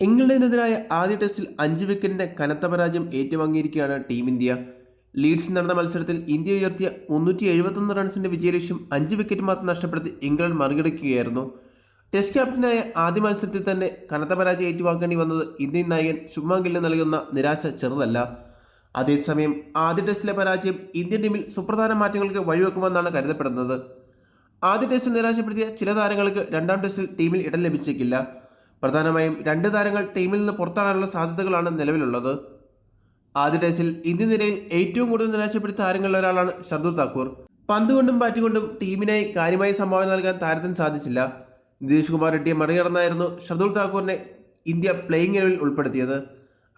ഇംഗ്ലണ്ടിനെതിരായ ആദ്യ ടെസ്റ്റിൽ അഞ്ച് വിക്കറ്റിന്റെ കനത്ത പരാജയം ഏറ്റുവാങ്ങിയിരിക്കുകയാണ് ടീം ഇന്ത്യ. ലീഡ്സിൽ നടന്ന മത്സരത്തിൽ ഇന്ത്യ ഉയർത്തിയ മുന്നൂറ്റി എഴുപത്തൊന്ന് റൺസിന്റെ വിജയലക്ഷ്യം അഞ്ച് വിക്കറ്റ് മാത്രം നഷ്ടപ്പെടുത്തി ഇംഗ്ലണ്ട് മറികടക്കുകയായിരുന്നു. ടെസ്റ്റ് ക്യാപ്റ്റനായ ആദ്യ മത്സരത്തിൽ തന്നെ കനത്ത പരാജയം ഏറ്റുവാങ്ങേണ്ടി വന്നത് ഇന്ത്യൻ നായകൻ ശുഭ്മാൻ നൽകുന്ന നിരാശ ചെറുതല്ല. അതേസമയം ആദ്യ ടെസ്റ്റിലെ പരാജയം ഇന്ത്യൻ ടീമിൽ സുപ്രധാന മാറ്റങ്ങൾക്ക് വഴിവെക്കുമെന്നാണ് കരുതപ്പെടുന്നത്. ആദ്യ ടെസ്റ്റിൽ നിരാശപ്പെടുത്തിയ ചില താരങ്ങൾക്ക് രണ്ടാം ടെസ്റ്റിൽ ടീമിൽ ഇടം ലഭിച്ചേക്കില്ല പ്രധാനമായും രണ്ട് താരങ്ങൾ ടീമിൽ നിന്ന് പുറത്താകാനുള്ള സാധ്യതകളാണ് നിലവിലുള്ളത്. ആദ്യ ടെസ്റ്റിൽ ഇന്ത്യൻ നിരയിൽ ഏറ്റവും കൂടുതൽ നിരാശപ്പെടുത്തിയ താരങ്ങളിൽ ഒരാളാണ് ഷർദുൽ താക്കൂർ. പന്ത് കൊണ്ടും ബാറ്റ് കൊണ്ടും ടീമിനായി കാര്യമായി സംഭാവന നൽകാൻ താരത്തിന് സാധിച്ചില്ല. നിതീഷ് കുമാർ റെഡ്ഡിയെ മറികടന്നായിരുന്നു ഷർദുൽ താക്കൂറിനെ ഇന്ത്യ പ്ലേയിങ് ഇലവിൽ ഉൾപ്പെടുത്തിയത്.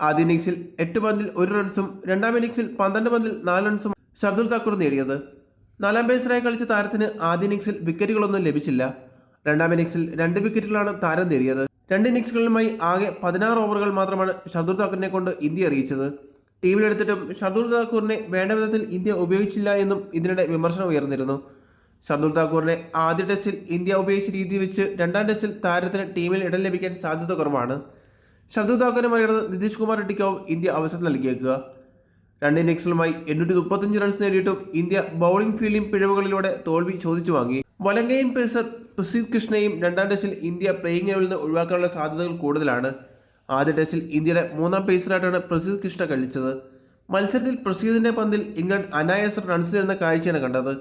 ആദ്യ ഇന്നിംഗ്സിൽ എട്ട് പന്തിൽ ഒരു റൺസും രണ്ടാം ഇന്നിംഗ്സിൽ പന്ത്രണ്ട് പന്തിൽ നാല് റൺസും ഷർദുൽ താക്കൂർ നേടിയത്. നാലാം ബേസറായി കളിച്ച താരത്തിന് ആദ്യ ഇന്നിംഗ്സിൽ വിക്കറ്റുകളൊന്നും ലഭിച്ചില്ല. രണ്ടാം ഇന്നിംഗ്സിൽ രണ്ട് വിക്കറ്റുകളാണ് താരം നേടിയത്. രണ്ട് ഇന്നിങ്സുകളിലുമായി ആകെ പതിനാറ് ഓവറുകൾ മാത്രമാണ് ഷർദൂർ താക്കൂറിനെ കൊണ്ട് ഇന്ത്യ അറിയിച്ചത്. ടീമിലെടുത്തിട്ടും ഷർദൂർ താക്കൂറിനെ വേണ്ട വിധത്തിൽ ഇന്ത്യ ഉപയോഗിച്ചില്ല എന്നും ഇതിനിടെ വിമർശനം ഉയർന്നിരുന്നു. ഷർദൂർ താക്കൂറിനെ ആദ്യ ടെസ്റ്റിൽ ഇന്ത്യ ഉപയോഗിച്ച രീതി വെച്ച് രണ്ടാം ടെസ്റ്റിൽ താരത്തിന് ടീമിൽ ഇടം ലഭിക്കാൻ സാധ്യത കുറവാണ്. ഷർദൂർ താക്കൂറിനെ മറികടന്ന് നിതീഷ് കുമാർ റെഡ്ഡിക്കാവും ഇന്ത്യ അവസരം നൽകിയേക്കുക. രണ്ട് ഇന്നിങ്സുകളുമായി എണ്ണൂറ്റി മുപ്പത്തഞ്ച് റൺസ് നേടിയിട്ടും ഇന്ത്യ ബൗളിംഗ് ഫീൽഡിംഗ് പിഴവുകളിലൂടെ തോൽവി ചോദിച്ചു വാങ്ങി. വലങ്കയൻ പേസർ പ്രസീത് കൃഷ്ണയും രണ്ടാം ടെസ്റ്റിൽ ഇന്ത്യ പ്ലേയിങ് നിന്ന് ഒഴിവാക്കാനുള്ള സാധ്യതകൾ കൂടുതലാണ്. ആദ്യ ടെസ്റ്റിൽ ഇന്ത്യയുടെ മൂന്നാം പേസറായിട്ടാണ് പ്രസീത് കൃഷ്ണ കളിച്ചത്. മത്സരത്തിൽ പ്രസീദിന്റെ പന്തിൽ ഇംഗ്ലണ്ട് അനായാസ റൺസ് നേടുന്ന കാഴ്ചയാണ് കണ്ടത്.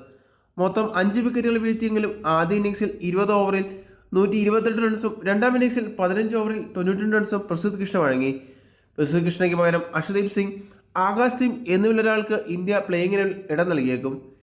മൊത്തം അഞ്ച് വിക്കറ്റുകൾ വീഴ്ത്തിയെങ്കിലും ആദ്യ ഇന്നിംഗ്സിൽ ഇരുപത് ഓവറിൽ നൂറ്റി ഇരുപത്തെട്ട് റൺസും രണ്ടാം ഇന്നിംഗ്സിൽ പതിനഞ്ച് ഓവറിൽ തൊണ്ണൂറ്റി റൺസും പ്രസീത് കൃഷ്ണ വഴങ്ങി. പ്രസീത് കൃഷ്ണയ്ക്ക് പകരം അഷദീപ് സിംഗ് ആകാശ് സിംഗ് എന്നിവരൊരാൾക്ക് ഇന്ത്യ പ്ലേയിങ്ങിൽ ഇടം നൽകിയേക്കും.